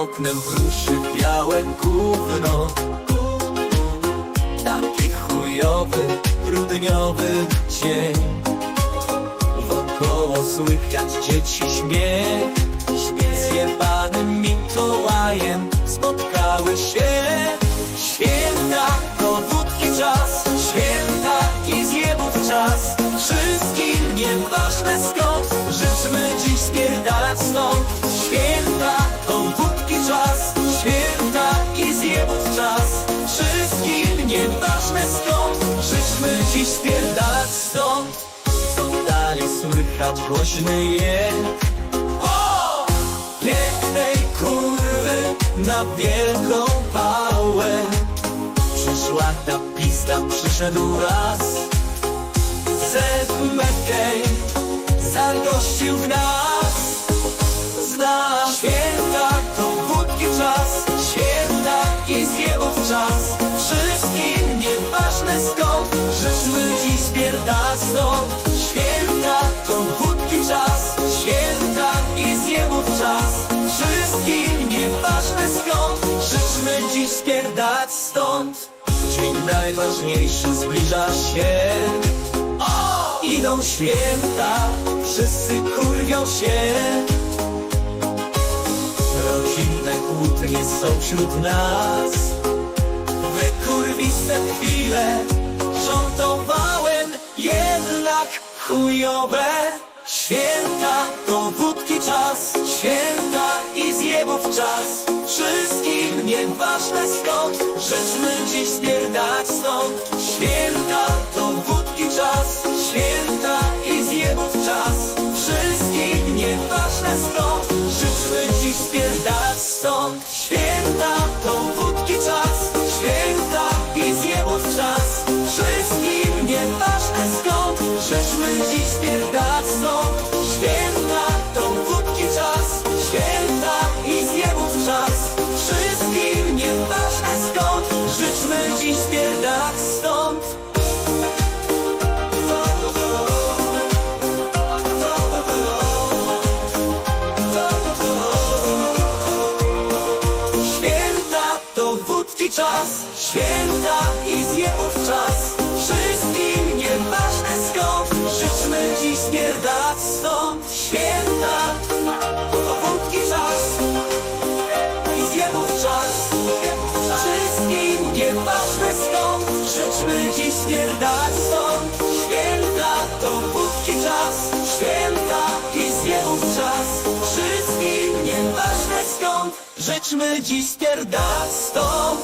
oknem wróży białe gówno. Taki chujowy, grudniowy dzień. Wokoło słychać dzieci śmiech. Z jebanym Mikołajem spotkały się. Święta to wódki czas Święta i zjebów czas. Wszystkim nieważne skąd Życzmy dziś spierdalać stąd. Święta Życzmy dziś spierdalać stąd. Co dalej słychać głośny jęk o! Pięknej kurwy na wielką pałę. Przyszła ta pista, przyszedł raz. Zed McKay zagościł w nas nieważne skąd spierdalać stąd Święta, to wódki czas Święta i zjebów czas. Wszystkim nieważne skąd Życzmy dziś spierdalać stąd. Dzień najważniejszy zbliża się. O! Idą święta, wszyscy kurwią się. Rodzinne kłótnie są wśród nas. Wykurwiste chwile Żądowałem jednak chujowe. Święta to wódki czas Święta i zjebów czas. Wszystkim nieważne skąd Życzmy dziś spierdać stąd. Święta to wódki czas Święta i zjebów czas. Wszystkim nieważne skąd Życzmy dziś spierdać stąd. Święta to wódki czas Wszystkim nieważne skąd Życzmy dziś spierdać Święta to wódki czas. Święta i zjebów czas. Wszystkim nieważne skąd Życzmy dziś spierdać czas. Święta i zjebów czas. Wszystkim nieważne skąd. Życzmy dziś spierdać stąd. Święta. To wódki czas. I zjebów czas. Wszystkim nieważne skąd. Życzmy dziś spierdać stąd. Święta to Skąd Życzmy dziś spierdać stąd